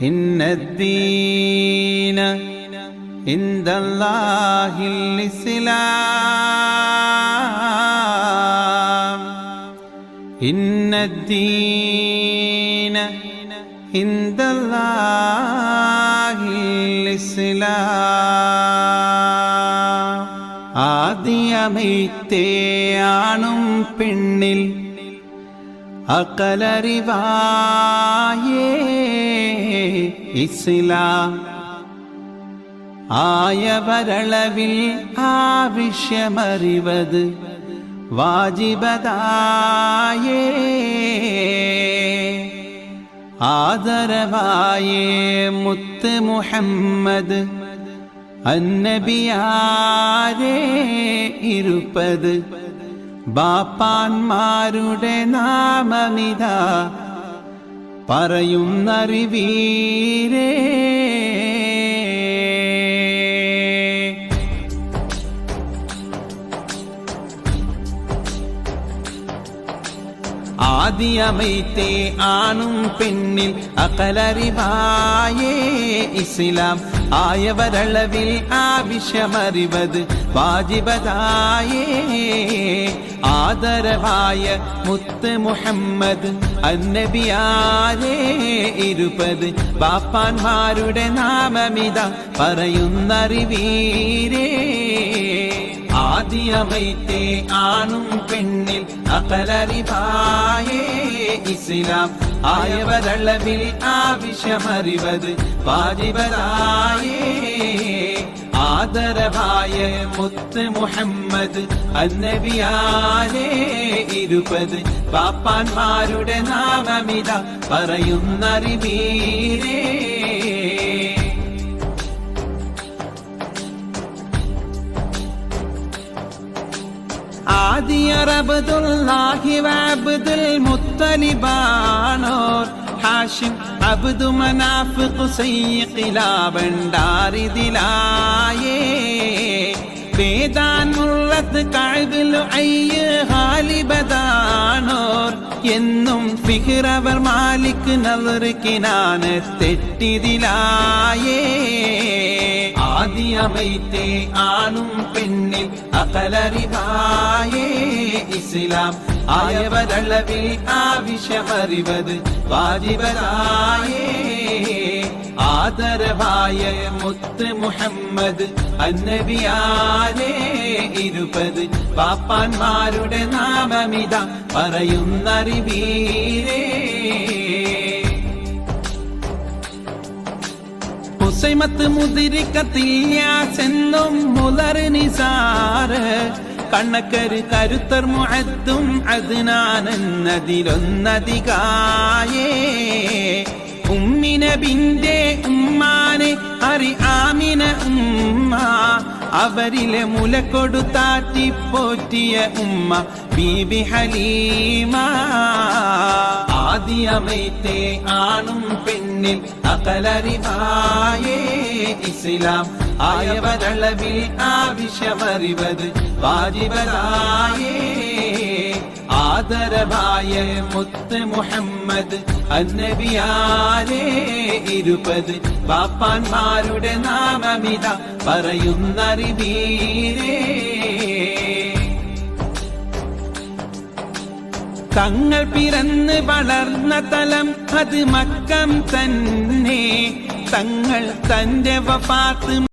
إن الدين عند الله الإسلام إن الدين عند الله الإسلام ആദ്യമൈത്തേ ആണും പെണ്ണിൽ അകലറിവായേ ഇസ്ലാം ആയവരളവിൽ ആവശ്യമറിവത് വാജിബതായേ. ആദരവായേ മുത്ത് മുഹമ്മദ് അന്നബിയാരേ ഇരുപ്പത്. ബാപ്പാന്മാരുടെ നാമമിത പറയുന്നറിവീരേ ആദ്യമൈത്തേ ആണും പെണ്ണിൽ അകലറിവായേ ഇസ്ലാം. ആയവരളവിൽ ആവശ്യമറിവത് വാജിബതായേ. ആദരവായ മുത്ത് മുഹമ്മദ് അന്നബിയാരേ ഇരുപത്. ബാപ്പാന്മാരുടെ നാമമിത പറയുന്നറിവീരേ. ആദ്യമൈത്തേ ആണും പെണ്ണിൽ അകലറിവായേ ഇസ്ലാം. ആയവരളവിൽ ആവശ്യമറിവത് വാജിബരായേ. ആദരവായ മുത്ത് മുഹമ്മദ് അന്നബിയാരേ ഇരുപത്. പാപ്പാന്മാരുടെ നാമമിത പറയുന്നറിവീരേ. ഹാഷിം അബ്ദു മനാഫ് ഖുസൈ ഖിലാബണ്ടാരിദിലായേ വേദാൻ മുറത്ത് കഅബിൽ അയ്യ ഹാലിബദാനോർ എന്നും ഫിഹിറവർ മാലിക് നവർക്കിനാണ് തെറ്റിതിലായേ. ആദ്യമൈത്തേ ആണും പെണ്ണിൽ അകലറിവായേ. ഇസ്ലാം ആയവരളവിൽ ആവശ്യമറിവത് വാജിബരായേ. ആദരവായ മുത്ത് മുഹമ്മദ് അന്നബിയാനേ ഇരുപത്. പാപ്പാന്മാരുടെ നാമമിത പറയുന്നറിവീരേ. ഹുസൈമത്ത് മുതിരിക്കത്തില്ലാസെന്നും മുതർ നിസാറ്. കണ്ണക്കര് കരുത്തർ മുഅത്തും അതിനാനെന്നതിലൊന്നതികായേ ഉമ്മിന ബിന്റെ ഉമ്മാനെ അറി ആമിന ഉമ്മ. അവരിലെ മുല കൊടുത്താറ്റി പോറ്റിയ ഉമ്മ ബീബി ഹലീമ. ആദ്യമൈത്തേ ആണും പെണ്ണിൽ അകലറിവായേ ഇസ്ലാം. ആയവരളവിൽ ആവശ്യമറിവത് വാജിബരായേ ആദരവായ മുത്ത് മുഹമ്മദ് അന്നബിയാലെ ഇരുപത്. പാപ്പാന്മാരുടെ നാമമിത പറയുന്നറിവീരേ. തങ്ങൾ പിറന്ന് വളർന്ന തലം അത് മക്കം തന്നെ. തങ്ങൾ തന്റെ വഫാത്ത്